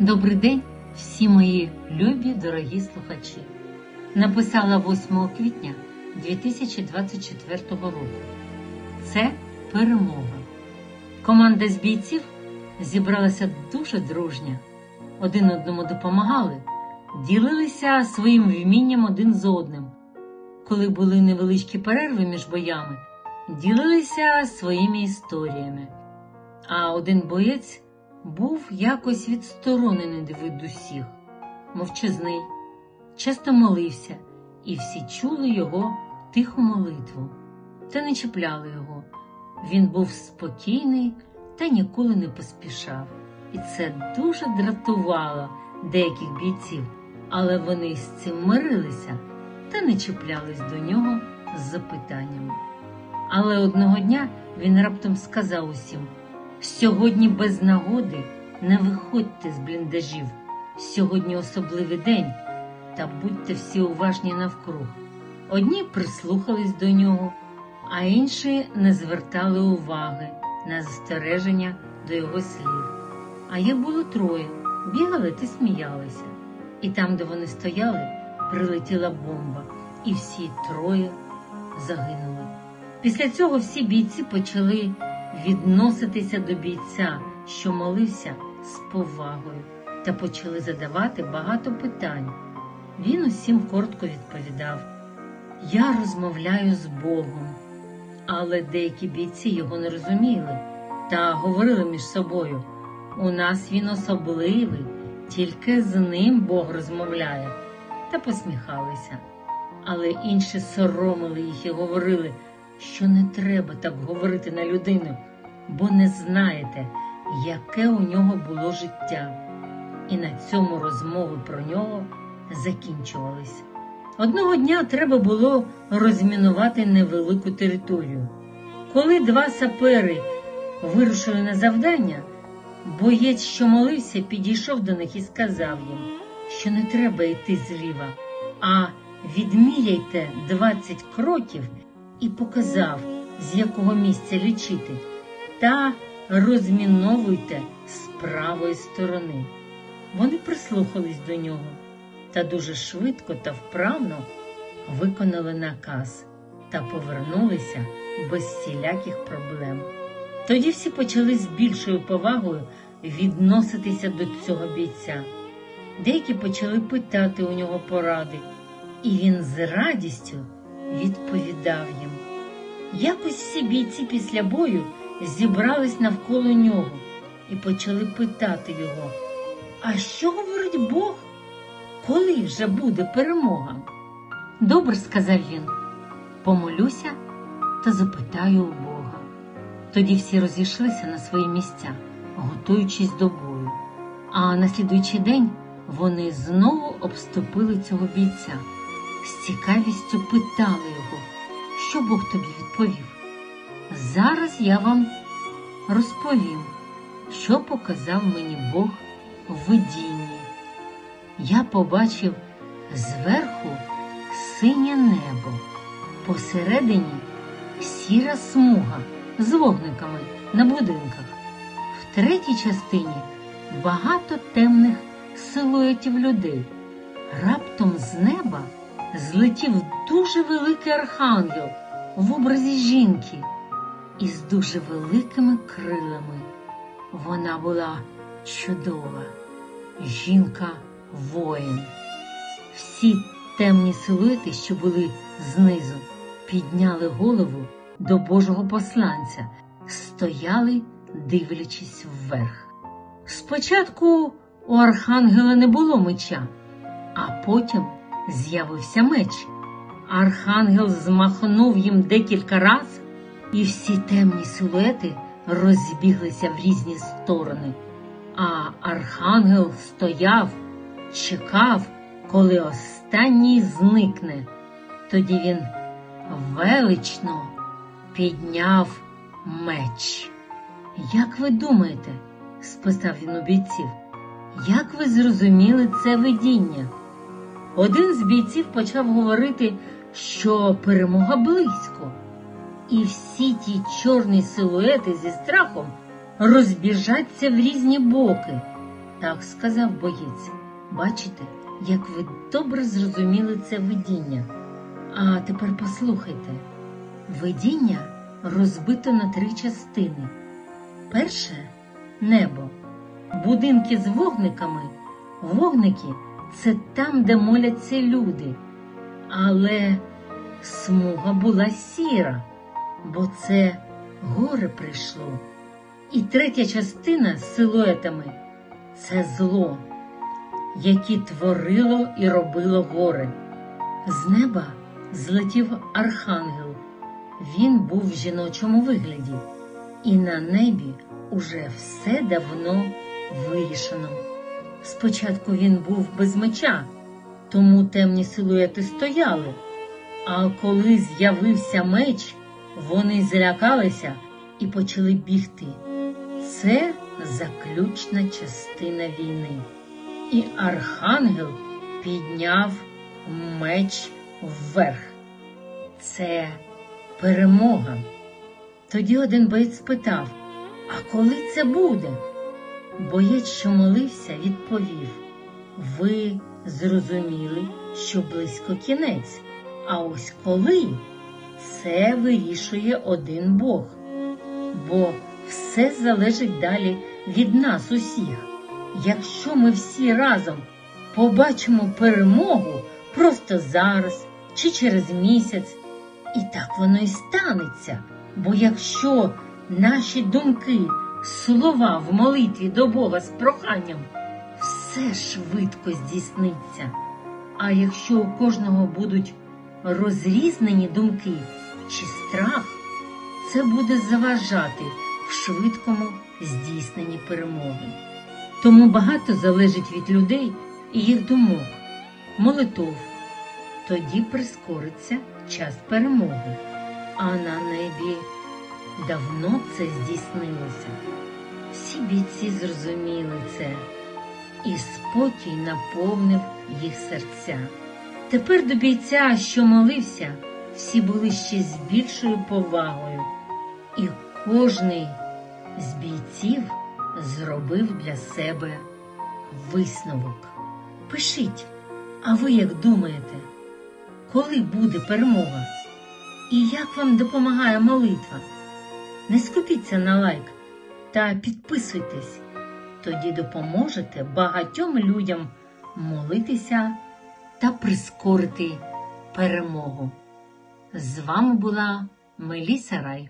Добрий день, всі мої любі дорогі слухачі. Написала 8 квітня 2024 року. Це перемога. Команда з бійців зібралася дуже дружня. Один одному допомагали, ділилися своїм вмінням один з одним. Коли були невеличкі перерви між боями, ділилися своїми історіями. А один боєць був якось відсторонений від усіх, мовчазний, часто молився, і всі чули його тиху молитву, та не чіпляли його. Він був спокійний та ніколи не поспішав. І це дуже дратувало деяких бійців, але вони з цим мирилися та не чіплялись до нього з запитаннями. Але одного дня він раптом сказав усім. Сьогодні без нагоди не виходьте з бліндажів. Сьогодні особливий день, та будьте всі уважні навкруг. Одні прислухались до нього, а інші не звертали уваги на застереження до його слів. А їх було троє, бігали та сміялися. І там, де вони стояли, прилетіла бомба, і всі троє загинули. Після цього всі бійці почали відноситися до бійця, що молився з повагою, та почали задавати багато питань. Він усім коротко відповідав: Я розмовляю з Богом. Але деякі бійці його не розуміли та говорили між собою: у нас він особливий, тільки з ним Бог розмовляє, та посміхалися. Але інші соромили їх і говорили, що не треба так говорити на людину, бо не знаєте, яке у нього було життя. І на цьому розмови про нього закінчувались. Одного дня треба було розмінувати невелику територію. Коли два сапери вирушили на завдання, боєць, що молився, підійшов до них і сказав їм, що не треба йти зліва, а відміряйте 20 кроків і показав, з якого місця лічити, та розміновуйте з правої сторони. Вони прислухались до нього та дуже швидко та вправно виконали наказ та повернулися без всіляких проблем. Тоді всі почали з більшою повагою відноситися до цього бійця. Деякі почали питати у нього поради, і він з радістю відповідав їм. Якось всі бійці після бою зібрались навколо нього і почали питати його, а що говорить Бог? Коли вже буде перемога? Добре, сказав він, помолюся та запитаю у Бога. Тоді всі розійшлися на свої місця, готуючись до бою. А на слідуючий день вони знову обступили цього бійця, з цікавістю питали його, що Бог тобі відповів. Зараз я вам розповім, що показав мені Бог в видінні. Я побачив зверху синє небо, посередині сіра смуга з вогниками на будинках, в третій частині багато темних силуетів людей. Раптом з неба злетів дуже великий архангел в образі жінки із дуже великими крилами. Вона була чудова, жінка воїн. Всі темні силуети, що були знизу, підняли голову до Божого посланця, стояли, дивлячись вверх. Спочатку у архангела не було меча, а потім з'явився меч. Архангел змахнув їм декілька раз, і всі темні силуети розбіглися в різні сторони. А архангел стояв, чекав, коли останній зникне. Тоді він велично підняв меч. Як ви думаєте, спитав він у бійців, як ви зрозуміли це видіння? Один з бійців почав говорити, що перемога близько, і всі ті чорні силуети зі страхом розбіжаться в різні боки. Так сказав боєць. Бачите, як ви добре зрозуміли це видіння. А тепер послухайте. Видіння розбито на три частини. Перше небо. Будинки з вогниками. Вогники це там, де моляться люди. Але смуга була сіра, бо це горе прийшло. І третя частина з силуетами це зло, яке творило і робило горе. З неба злетів архангел. Він був в жіночому вигляді, і на небі уже все давно вирішено. Спочатку він був без меча, тому темні силуети стояли. А коли з'явився меч, вони злякалися і почали бігти. Це заключна частина війни. І архангел підняв меч вверх. Це перемога. Тоді один боєць спитав: А коли це буде? Боєць, що молився, відповів: Ви зрозуміли, що близько кінець, а ось коли це вирішує один Бог. Бо все залежить далі від нас усіх. Якщо ми всі разом побачимо перемогу просто зараз чи через місяць, і так воно і станеться. Бо якщо наші думки, слова в молитві до Бога з проханням, все швидко здійсниться. А якщо у кожного будуть розрізнені думки чи страх, це буде заважати в швидкому здійсненні перемоги. Тому багато залежить від людей і їх думок, молитов. Тоді прискориться час перемоги, а на небі давно це здійснилося. Всі бійці зрозуміли це, і спокій наповнив їх серця. Тепер до бійця, що молився, всі були ще з більшою повагою, і кожний з бійців зробив для себе висновок. Пишіть, а ви як думаєте, коли буде перемога? І як вам допомагає молитва? Не скупіться на лайк та підписуйтесь, тоді допоможете багатьом людям молитися та прискорити перемогу. З вами була Меліса Рай.